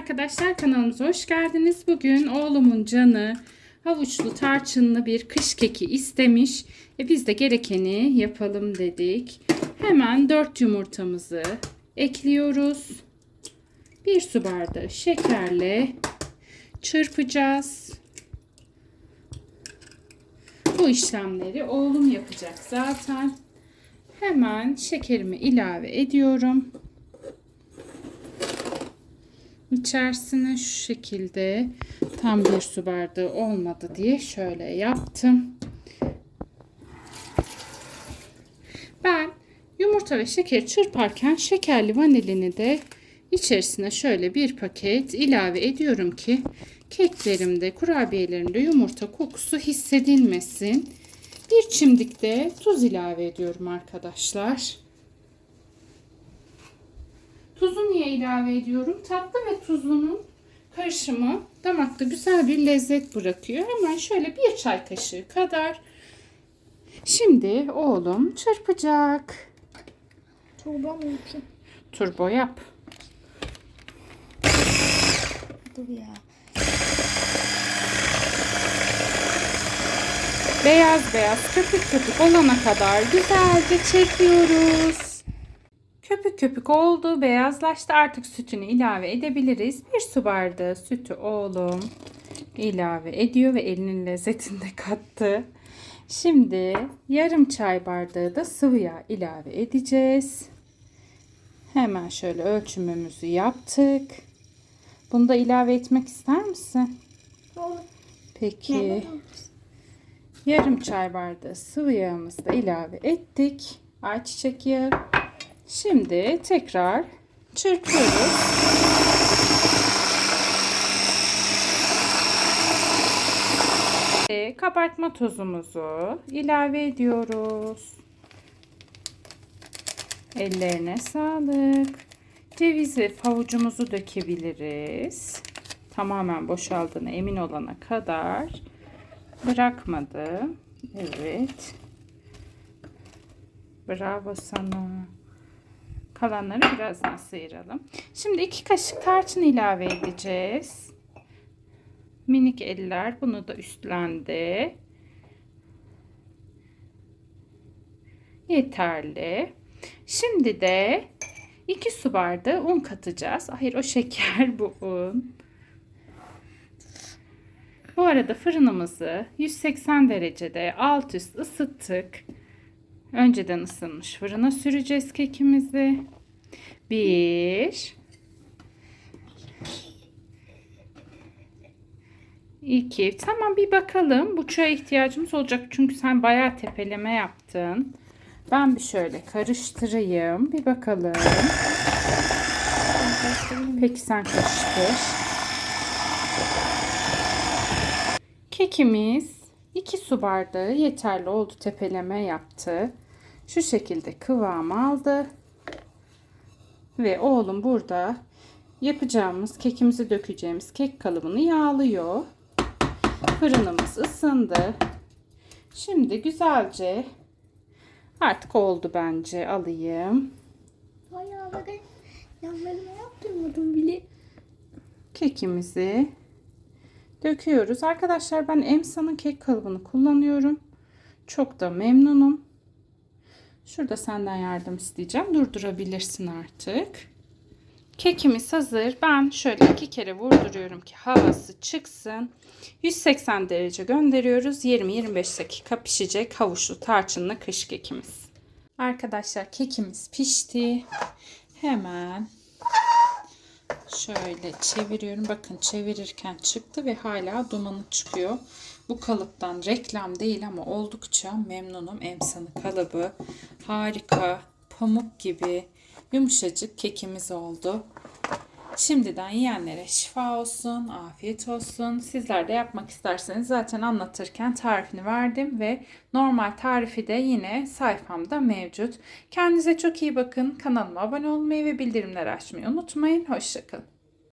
arkadaşlar kanalımıza hoş geldiniz. Bugün oğlumun canı havuçlu tarçınlı bir kış keki istemiş. E biz de gerekeni yapalım dedik. Hemen 4 yumurtamızı ekliyoruz. 1 su bardağı şekerle çırpacağız. Bu işlemleri oğlum yapacak zaten. Hemen şekerimi ilave ediyorum. İçerisine şu şekilde tam bir su bardağı olmadı diye şöyle yaptım. Ben yumurta ve şeker çırparken şekerli vanilini de içerisine şöyle bir paket ilave ediyorum ki keklerimde, kurabiyelerimde yumurta kokusu hissedilmesin. Bir çimdik de tuz ilave ediyorum arkadaşlar. Tuzu niye ilave ediyorum? Tatlı ve tuzlunun karışımı damakta güzel bir lezzet bırakıyor. Hemen şöyle bir çay kaşığı kadar. Şimdi oğlum çırpacak. Çorba mı yapayım? Turbo yap. Dur ya. Beyaz beyaz köpük köpük olana kadar güzelce çırpıyoruz. Köpük köpük oldu, beyazlaştı. Artık sütünü ilave edebiliriz. Bir su bardağı sütü oğlum ilave ediyor ve elinin lezzetini de kattı. Şimdi yarım çay bardağı da sıvı yağ ilave edeceğiz. Hemen şöyle ölçümümüzü yaptık. Bunu da ilave etmek ister misin? Olur. Peki. Yarım çay bardağı sıvı yağımızı da ilave ettik. Ayçiçek yağı. Şimdi tekrar çırpıyoruz. Ve kabartma tozumuzu ilave ediyoruz. Ellerine sağlık. Ceviz ve havucumuzu dökebiliriz. Tamamen boşaldığına emin olana kadar bırakmadı. Evet. Bravo sana. Kalanları birazdan sıyıralım. Şimdi iki kaşık tarçın ilave edeceğiz. Minik eller bunu da üstlendi. Yeterli. Şimdi de 2 su bardağı un katacağız. Hayır o şeker bu un. Bu arada fırınımızı 180 derecede alt üst ısıttık. Önceden ısınmış fırına süreceğiz kekimizi. Bir. İki. Tamam bir bakalım. Bu çaya ihtiyacımız olacak. Çünkü sen bayağı tepeleme yaptın. Ben bir şöyle karıştırayım. Bir bakalım. Peki sen karıştır. Kekimiz 2 su bardağı yeterli oldu. Tepeleme yaptı. Şu şekilde kıvam aldı. Ve oğlum burada yapacağımız kekimizi dökeceğimiz kek kalıbını yağlıyor. Fırınımız ısındı. Şimdi güzelce artık oldu bence alayım. Bayağı da yanlarıma yaptırmadım bile. Kekimizi döküyoruz. Arkadaşlar ben Emsa'nın kek kalıbını kullanıyorum. Çok da memnunum. Şurada senden yardım isteyeceğim. Durdurabilirsin artık. Kekimiz hazır. Ben şöyle iki kere vurduruyorum ki havası çıksın. 180 derece gönderiyoruz. 20-25 dakika pişecek havuçlu tarçınlı kış kekimiz. Arkadaşlar kekimiz pişti. Hemen şöyle çeviriyorum. Bakın çevirirken çıktı ve hala dumanı çıkıyor. Bu kalıptan reklam değil ama oldukça memnunum. Emsan'ın kalıbı harika, pamuk gibi yumuşacık kekimiz oldu. Şimdiden yiyenlere şifa olsun, afiyet olsun. Sizler de yapmak isterseniz zaten anlatırken tarifini verdim ve normal tarifi de yine sayfamda mevcut. Kendinize çok iyi bakın. Kanalıma abone olmayı ve bildirimleri açmayı unutmayın. Hoşçakalın.